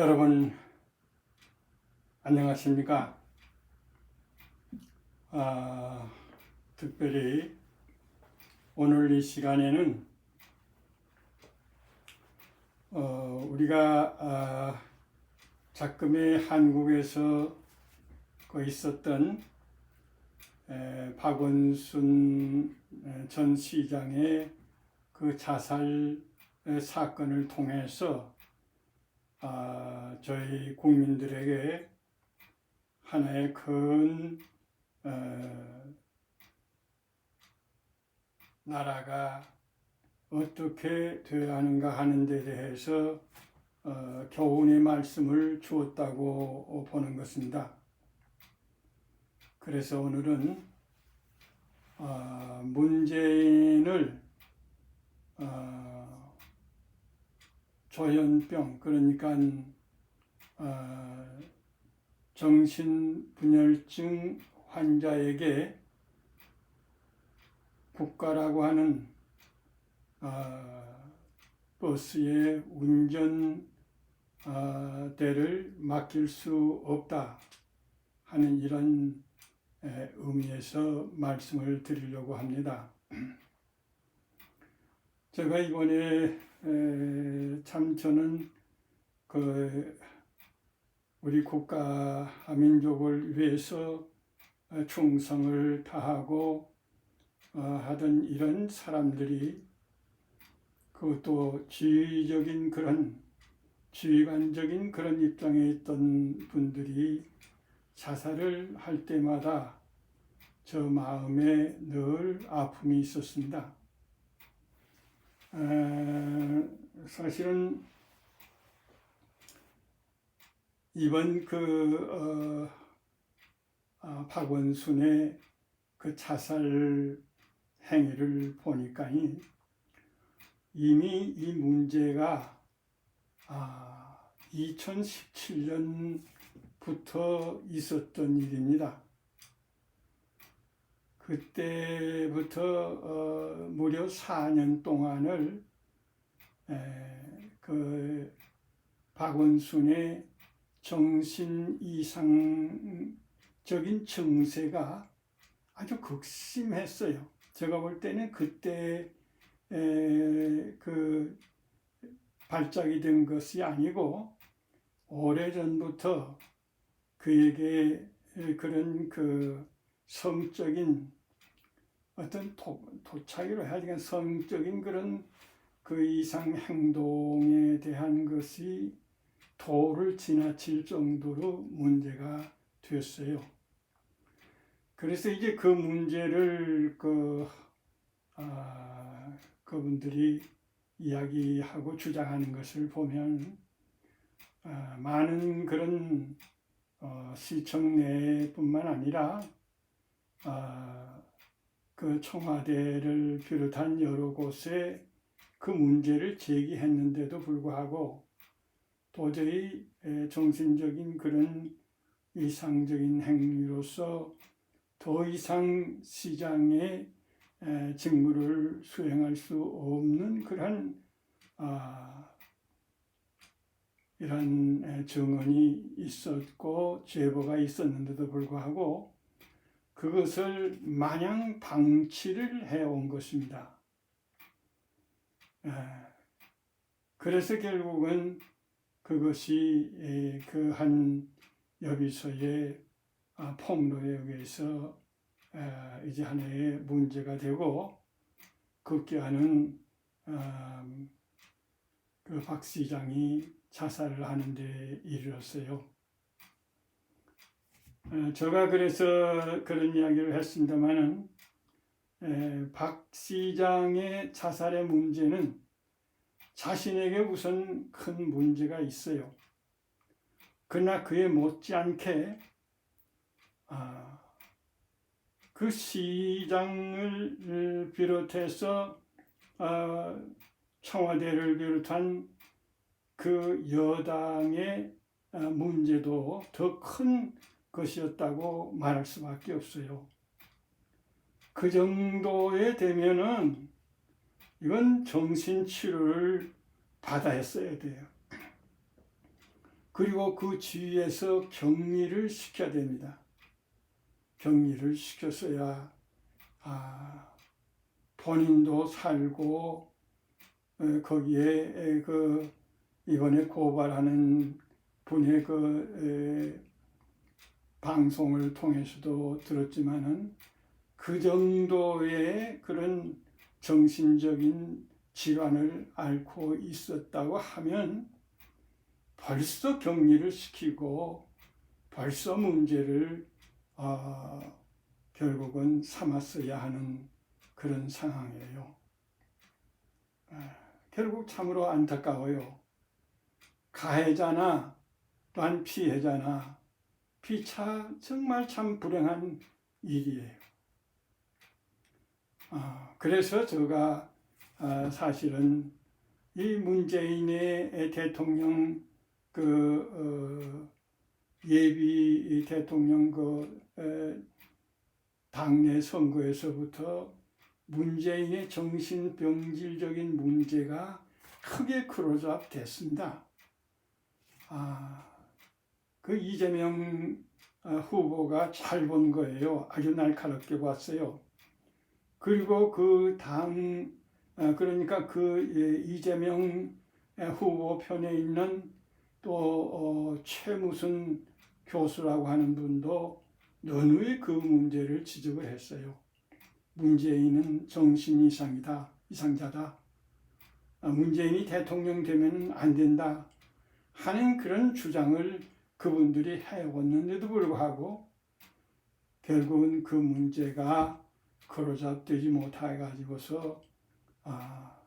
여러분 안녕하십니까? 아, 특별히 오늘 이 시간에는 어, 우리가 아, 작금의 한국에서 그 있었던 에, 박원순 에, 전 시장의 그 자살 에, 사건을 통해서 아, 저희 국민들에게 하나의 큰 어, 나라가 어떻게 되어야 하는가 하는 데 대해서 어, 교훈의 말씀을 주었다고 보는 것입니다. 그래서 오늘은 어, 문재인을 어, 조현병 그러니까 어, 정신분열증 환자에게 국가라고 하는 어, 버스의 운전 어, 대를 맡길 수 없다 하는 이런 에, 의미에서 말씀을 드리려고 합니다. 제가 이번에 에, 참 저는 그 우리 국가 민족을 위해서 어, 충성을 다하고 어, 하던 이런 사람들이 그것도 지휘적인 그런 지휘관적인 그런 입장에 있던 분들이 자살을 할 때마다 저 마음에 늘 아픔이 있었습니다. 에, 사실은 이번 그 어, 아, 박원순의 그 자살 행위를 보니까 이미 이 문제가 아, 2017년부터 있었던 일입니다. 그때부터 어, 무려 4년 동안을 에, 그 박원순의 정신 이상적인 증세가 아주 극심했어요. 제가 볼 때는 그때 에, 그 발작이 된 것이 아니고 오래 전부터 그에게 그런 그 성적인 어떤 도, 도착이로 해야 되나 성적인 그런 그 이상 행동에 대한 것이 도를 지나칠 정도로 문제가 됐어요. 그래서 이제 그 문제를 그 아, 그분들이 이야기하고 주장하는 것을 보면 아, 많은 그런 어, 시청 내뿐만 아니라 아, 그 청와대를 비롯한 여러 곳에 그 문제를 제기했는데도 불구하고 도저히 정신적인 그런 이상적인 행위로서 더 이상 시장의 직무를 수행할 수 없는 그러한 아, 이런 증언이 있었고 제보가 있었는데도 불구하고 그것을 마냥 방치를 해온 것입니다. 그래서 결국은 그것이 그 한 여비소의 아, 폭로에 의해서 이제 하나의 문제가 되고 급기야는 아, 그박 시장이 자살을 하는 데 이르렀어요. 제가 그래서 그런 이야기를 했습니다만은 박 시장의 자살의 문제는 자신에게 우선 큰 문제가 있어요. 그러나 그에 못지않게 아, 그 시장을 비롯해서 아, 청와대를 비롯한 그 여당의 아, 문제도 더 큰 것이었다고 말할 수밖에 없어요. 그 정도에 되면은 이건 정신치료를 받아야 써야 돼요. 그리고 그 주위에서 격리를 시켜야 됩니다. 격리를 시켰어야 아, 본인도 살고 에, 거기에 에, 그 이번에 고발하는 분의 그 에, 방송을 통해서도 들었지만은 그 정도의 그런 정신적인 질환을 앓고 있었다고 하면 벌써 격리를 시키고 벌써 문제를 어, 결국은 삼았어야 하는 그런 상황이에요. 아, 결국 참으로 안타까워요. 가해자나 또한 피해자나 피차 정말 참 불행한 일이에요. 아, 그래서 제가 아, 사실은 이 문재인의 대통령 그 어, 예비 대통령 그 에, 당내 선거에서부터 문재인의 정신병질적인 문제가 크게 크로즈업 됐습니다. 아, 그 이재명 어, 후보가 잘 본 거예요. 아주 날카롭게 봤어요. 그리고 그 당, 어, 그러니까 그 예, 이재명 후보 편에 있는 또 어, 최무순 교수라고 하는 분도 너누이 그 문제를 지적을 했어요. 문재인은 정신 이상이다, 이상자다. 아, 문재인이 대통령 되면 안 된다 하는 그런 주장을 그분들이 해왔는데도 불구하고 결국은 그 문제가 크로잡되지 못해 가지고서 아,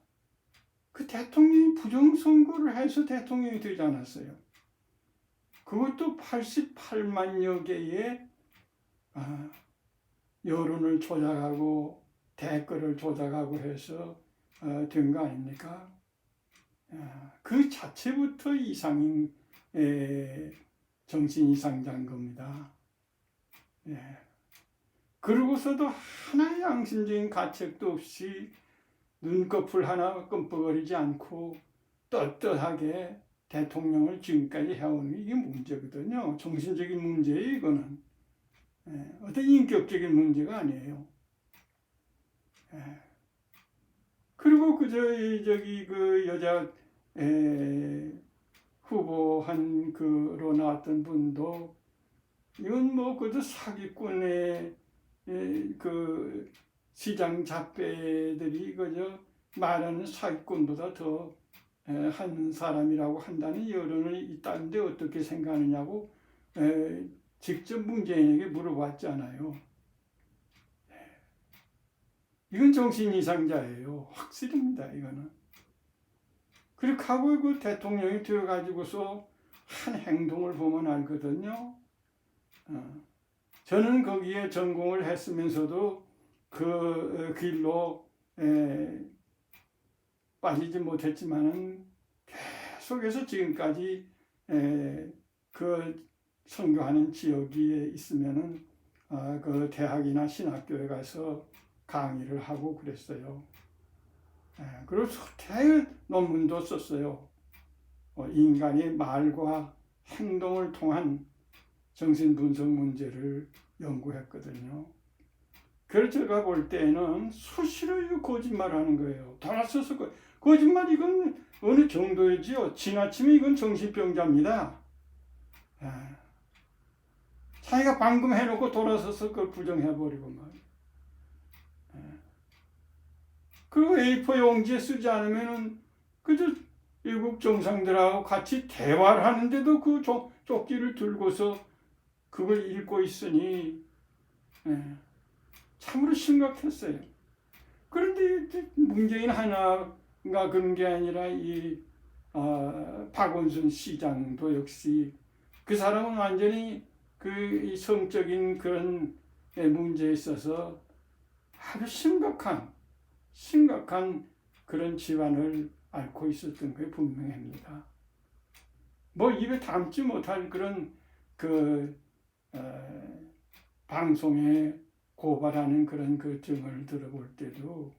그 대통령이 부정선거를 해서 대통령이 되지 않았어요. 그것도 88만여 개의 아, 여론을 조작하고 댓글을 조작하고 해서 어, 된거 아닙니까? 아, 그 자체부터 이상인 에, 정신 이상자인 겁니다. 예. 그러고서도 하나의 양심적인 가책도 없이 눈꺼풀 하나 끔뻑거리지 않고 떳떳하게 대통령을 지금까지 해오는 이게 문제거든요. 정신적인 문제예요, 이거는. 예, 어떤 인격적인 문제가 아니에요. 예. 그리고 그, 저, 저기, 그 여자, 에, 후보 한 그로 나왔던 분도 이건 뭐 그저 사기꾼의 에, 그 시장 잡배들이 그저 말하는 사기꾼보다 더 한 사람이라고 한다는 여론이 있다는데 어떻게 생각하느냐고 에, 직접 문재인에게 물어봤잖아요. 이건 정신 이상자예요. 확실입니다. 이거는. 그렇게 하고 그 대통령이 되어가지고서 한 행동을 보면 알거든요. 어. 저는 거기에 전공을 했으면서도 그 길로 에, 빠지지 못했지만은 계속해서 지금까지 에, 그 선교하는 지역에 있으면은 어, 그 대학이나 신학교에 가서 강의를 하고 그랬어요. 에, 그리고 소태 논문도 썼어요. 어, 인간의 말과 행동을 통한 정신 분석 문제를 연구했거든요. 그래서 제가 볼 때는 수시로 이 거짓말하는 거예요. 돌아서서 거, 거짓말 이건 어느 정도이지요? 지나치면 이건 정신병자입니다. 예. 자기가 방금 해놓고 돌아서서 그걸 부정해버리고 말. 예. 그리고 A4 용지에 쓰지 않으면은 그저 일국 정상들하고 같이 대화를 하는데도 그 조, 조끼를 들고서 그걸 읽고 있으니 예. 참으로 심각했어요. 그런데 문재인 하나가 그런 게 아니라 이 어, 박원순 시장도 역시 그 사람은 완전히 그 성적인 그런 문제에 있어서 아주 심각한 심각한 그런 집안을 앓고 있었던 게 분명합니다. 뭐 입에 담지 못할 그런 그 어, 방송에 고발하는 그런 그 증을 들어볼 때도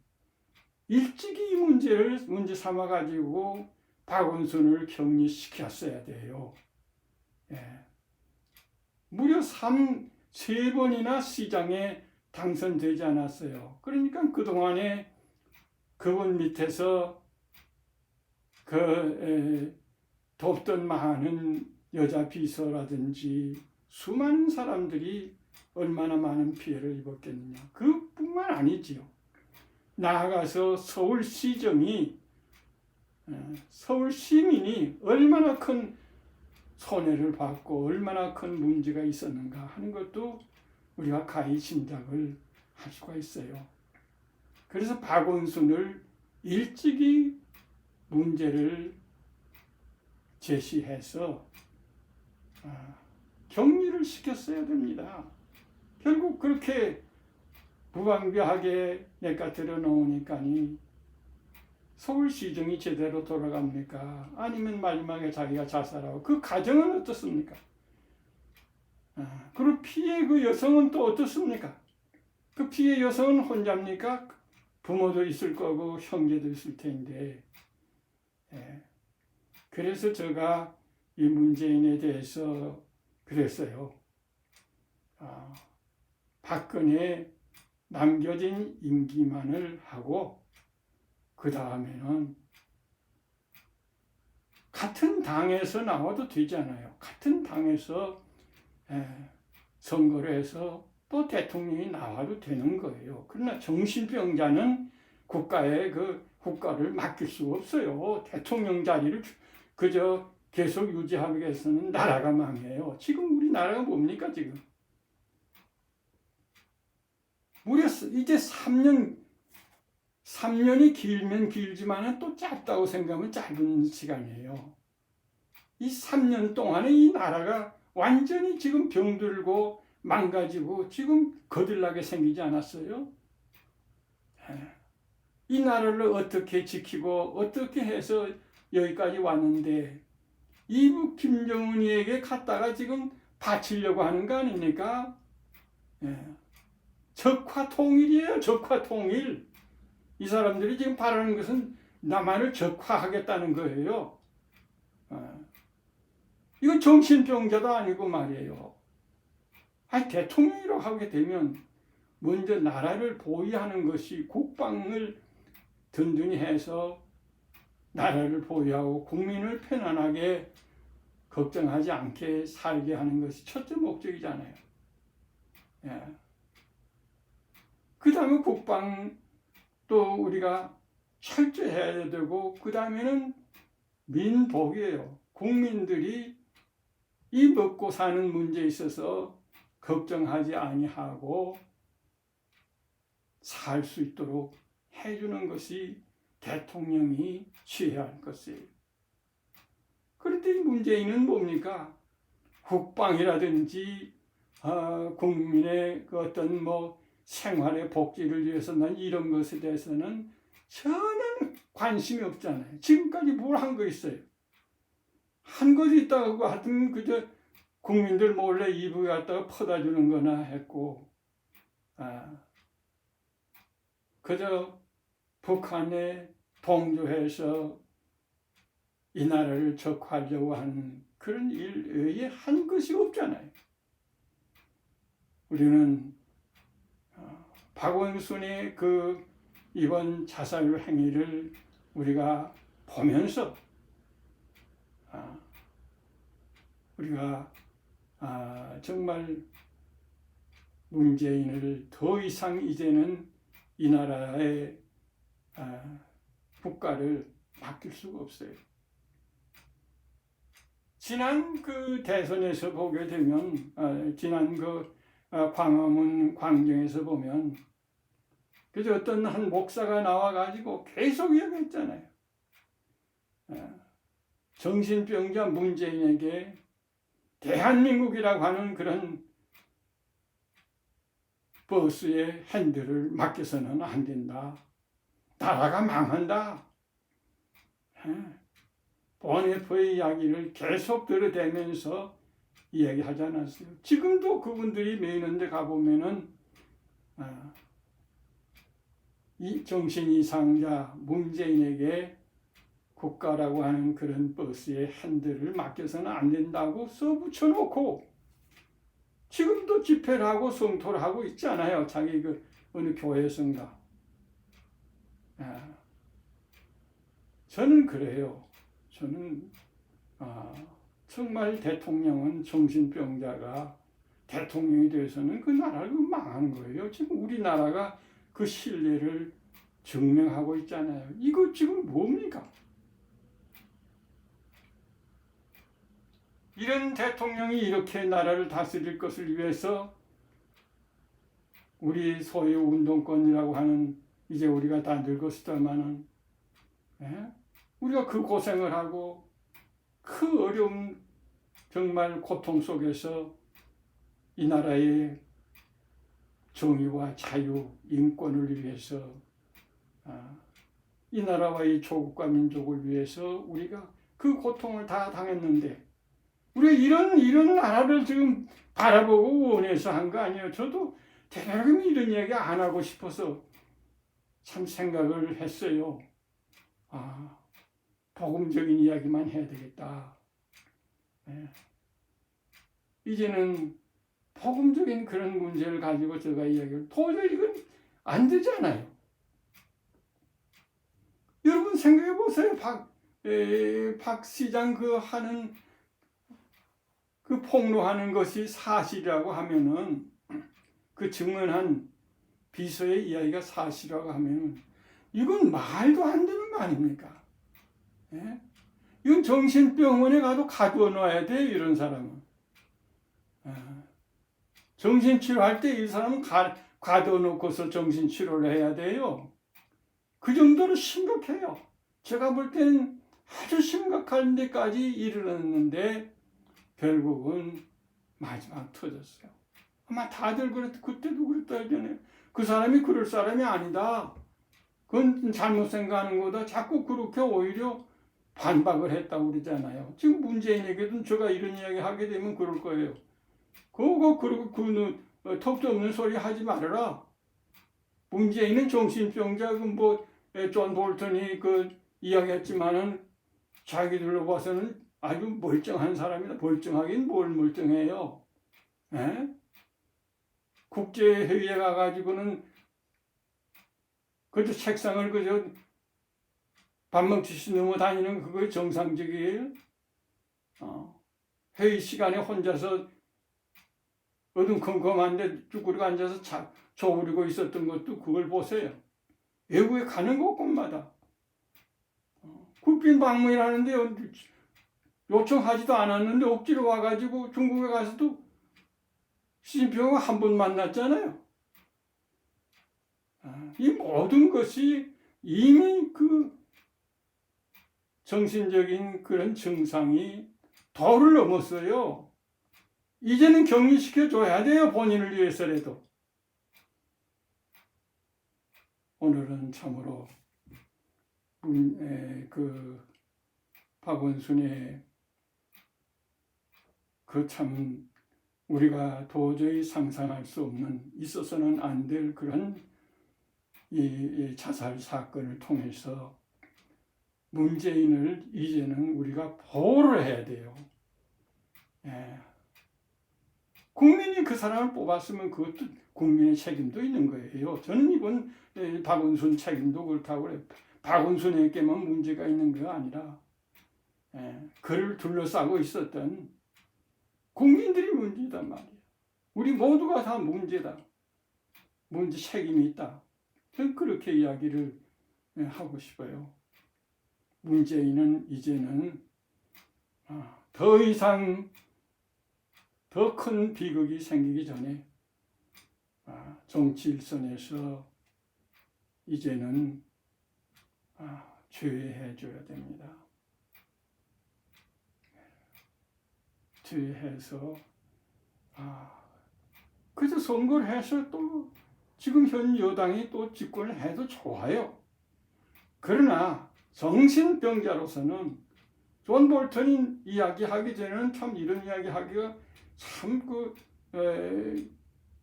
일찍이 이 문제를 문제 삼아 가지고 박원순을 격리시켰어야 돼요. 무려 3, 세 번이나 시장에 당선되지 않았어요. 그러니까 그동안에 그분 밑에서 그 에, 돕던 많은 여자 비서라든지 수많은 사람들이 얼마나 많은 피해를 입었겠느냐. 그뿐만 아니지요. 나아가서 서울시정이 에, 서울 시민이 얼마나 큰 손해를 받고 얼마나 큰 문제가 있었는가 하는 것도 우리가 가히 짐작을 할 수가 있어요. 그래서 박원순을 일찍이 문제를 제시해서 아, 격리를 시켰어야 됩니다. 결국 그렇게 무방비하게 내까들어 놓으니까니 서울시정이 제대로 돌아갑니까? 아니면 마지막에 자기가 자살하고 그 가정은 어떻습니까? 아, 그리고 피해 그 여성은 또 어떻습니까? 그 피해 여성은 혼자입니까? 부모도 있을 거고 형제도 있을 텐데 예. 그래서 제가 이 문재인에 대해서 그랬어요. 아, 박근혜 남겨진 임기만을 하고 그 다음에는 같은 당에서 나와도 되잖아요. 같은 당에서 에, 선거를 해서 또 대통령이 나와도 되는 거예요. 그러나 정신병자는 국가의 그 국가를 맡길 수가 없어요. 대통령 자리를 그저 계속 유지하기 위해서는 나라가 망해요. 지금 우리나라가 뭡니까 지금? 무려 이제 3년 3년이 길면 길지만은 또 짧다고 생각하면 짧은 시간이에요. 이 3년 동안에 이 나라가 완전히 지금 병들고 망가지고 지금 거들나게 생기지 않았어요? 예. 이 나라를 어떻게 지키고 어떻게 해서 여기까지 왔는데 이북 김정은이에게 갖다가 지금 바치려고 하는 거 아닙니까? 예. 적화 통일이에요. 적화 통일. 이 사람들이 지금 바라는 것은 남한을 적화하겠다는 거예요. 어. 이건 정신병자도 아니고 말이에요. 아니, 대통령이라고 하게 되면 먼저 나라를 보위하는 것이 국방을 든든히 해서 나라를 보위하고 국민을 편안하게 걱정하지 않게 살게 하는 것이 첫째 목적이잖아요. 예. 그 다음에 국방 또 우리가 철저해야 되고 그 다음에는 민복이에요. 국민들이 이 먹고 사는 문제에 있어서 걱정하지 아니하고 살 수 있도록 해주는 것이 대통령이 취해야 할 것이에요. 그런데 이 문재인은 뭡니까? 국방이라든지 어, 국민의 그 어떤 뭐 생활의 복지를 위해서는 이런 것에 대해서는 전혀 관심이 없잖아요. 지금까지 뭘 한 거 있어요? 한 것이 있다고 하여튼 그저 국민들 몰래 이북에 갖다가 퍼다 주는 거나 했고, 아, 그저 북한에 동조해서 이 나라를 적화하려고 하는 그런 일 외에 한 것이 없잖아요. 우리는 어, 박원순의 그 이번 자살 행위를 우리가 보면서 아, 우리가 아, 정말 문재인을 더 이상 이제는 이 나라의 아, 국가를 맡길 수가 없어요. 지난 그 대선에서 보게 되면 아, 지난 그 아, 광화문 광장에서 보면 그저 어떤 한 목사가 나와가지고 계속 이야기했잖아요. 아, 정신병자 문재인에게 대한민국이라고 하는 그런 버스의 핸들을 맡겨서는 안 된다. 나라가 망한다. 보네프의 이야기를 계속 들어대면서 이야기하지 않았어요. 지금도 그분들이 매는데 가보면은 아, 이 정신 이상자 문재인에게 국가라고 하는 그런 버스의 핸들을 맡겨서는 안 된다고 써 붙여놓고 지금도 집회를 하고 성토를 하고 있잖아요. 자기 그 어느 교회에선가. 아, 저는 그래요. 저는 아, 정말 대통령은 정신병자가 대통령이 돼서는 그 나라를 망한 거예요. 지금 우리나라가 그 신뢰를 증명하고 있잖아요. 이거 지금 뭡니까? 이런 대통령이 이렇게 나라를 다스릴 것을 위해서 우리 소유 운동권이라고 하는 이제 우리가 다 늙었다마는 예? 우리가 그 고생을 하고 그 어려운 정말 고통 속에서 이 나라의 정의와 자유, 인권을 위해서 아, 이 나라와의 조국과 민족을 위해서 우리가 그 고통을 다 당했는데 우리 이런 이런 나라를 지금 바라보고 원해서 한 거 아니에요. 저도 대단히 이런 이야기 안 하고 싶어서 참 생각을 했어요. 아, 복음적인 이야기만 해야 되겠다. 예. 이제는 복음적인 그런 문제를 가지고 제가 이야기를 도저히 이건 안 되잖아요. 여러분 생각해 보세요. 박, 에, 박 시장 그 하는 그 폭로하는 것이 사실이라고 하면은 그 증언한 비서의 이야기가 사실이라고 하면은 이건 말도 안 되는 거 아닙니까? 예? 이건 정신병원에 가도 가두어 놔야 돼 이런 사람은. 아, 정신치료할 때 이 사람은 가, 가둬 놓고서 정신치료를 해야 돼요. 그 정도로 심각해요. 제가 볼 때는 아주 심각한 데까지 이르렀는데 결국은 마지막 터졌어요. 아마 다들 그랬, 그때도 그랬다 하잖아요. 그 사람이 그럴 사람이 아니다. 그건 잘못 생각하는 거다. 자꾸 그렇게 오히려 반박을 했다고 그러잖아요. 지금 문재인에게도 제가 이런 이야기 하게 되면 그럴 거예요. 그거 그리고 그 어, 턱도 없는 소리 하지 말아라. 문재인은 정신병자 그 뭐 존 볼턴이 그 이야기했지만은 자기들로 봐서는 아주 멀쩡한 사람이다. 멀쩡하긴 뭘 멀쩡해요. 에? 국제회의에 가가지고는 그저 책상을 그저 밥 먹듯이 넘어다니는 그거 정상적이에요. 어. 회의 시간에 혼자서 어둠컴컴한데 쭈그리고 앉아서 자, 조우리고 있었던 것도 그걸 보세요. 외국에 가는 곳곳마다 어. 국빈 방문이라는데 요청하지도 않았는데 억지로 와가지고 중국에 가서도 시진핑과 한번 만났잖아요. 아, 이 모든 것이 이미 그 정신적인 그런 증상이 도를 넘었어요. 이제는 격리시켜 줘야 돼요. 본인을 위해서라도. 오늘은 참으로 음, 에, 그 박원순의 그 참 우리가 도저히 상상할 수 없는 있어서는 안 될 그런 이, 이 자살 사건을 통해서 문재인을 이제는 우리가 보호를 해야 돼요. 예. 국민이 그 사람을 뽑았으면 그것도 국민의 책임도 있는 거예요. 저는 이번 예, 박원순 책임도 그렇다고 그래요. 박원순에게만 문제가 있는 게 아니라 예, 그를 둘러싸고 있었던 국민들이 문제단 말이에요. 우리 모두가 다 문제다. 문제 책임이 있다. 그렇게 이야기를 예, 하고 싶어요. 문재인은 이제는 아, 더 이상 더 큰 비극이 생기기 전에 아, 정치 일선에서 이제는 아, 죄해 줘야 됩니다. 죄해서 아 그래서 선거를 해서 또 지금 현 여당이 또 집권을 해도 좋아요. 그러나 정신병자로서는 존 볼턴이 이야기하기 전에는 참 이런 이야기하기가 참그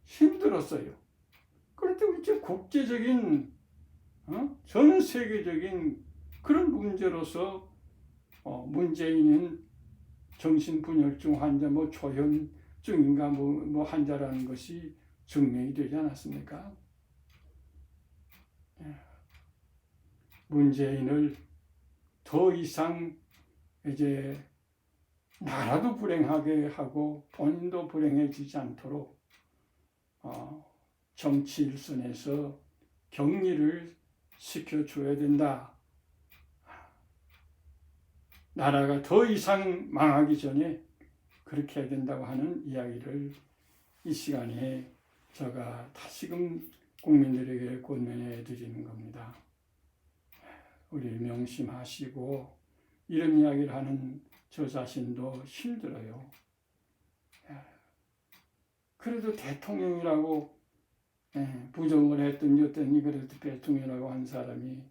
힘들었어요. 그런데 이제 국제적인 어? 전 세계적인 그런 문제로서 어, 문재인은 정신분열증 환자, 뭐 조현 중인가 뭐, 뭐 환자라는 것이 증명이 되지 않았습니까? 예. 문재인을 더 이상 이제 나라도 불행하게 하고 본인도 불행해지지 않도록 어, 정치 일선에서 격리를 시켜줘야 된다. 나라가 더 이상 망하기 전에 그렇게 해야 된다고 하는 이야기를 이 시간에 제가 다시금 국민들에게 권면해 드리는 겁니다. 우리 명심하시고 이런 이야기를 하는 저 자신도 힘들어요. 예. 그래도 대통령이라고 예, 부정을 했더니 어떠니 그래도 대통령이라고 한 사람이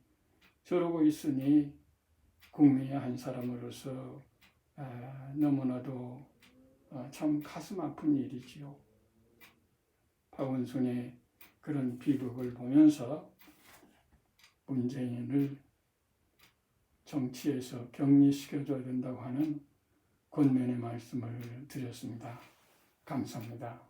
저러고 있으니 국민의 한 사람으로서 아, 너무나도 어, 참 가슴 아픈 일이지요. 박원순의 그런 비극을 보면서 문재인을 정치에서 격리시켜줘야 된다고 하는 권면의 말씀을 드렸습니다. 감사합니다.